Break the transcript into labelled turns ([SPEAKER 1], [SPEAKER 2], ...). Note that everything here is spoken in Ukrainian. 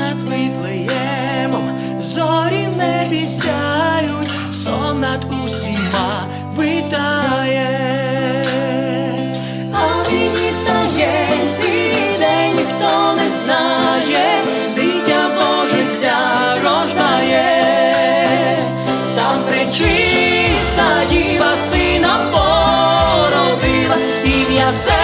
[SPEAKER 1] над Вифлеємом зорі не бісяють, сон над усіма витає. А мені стає цілий день, ніхто не знає, дитя Боже ся рождає. Там Чиста діва сина породила, ім'я все.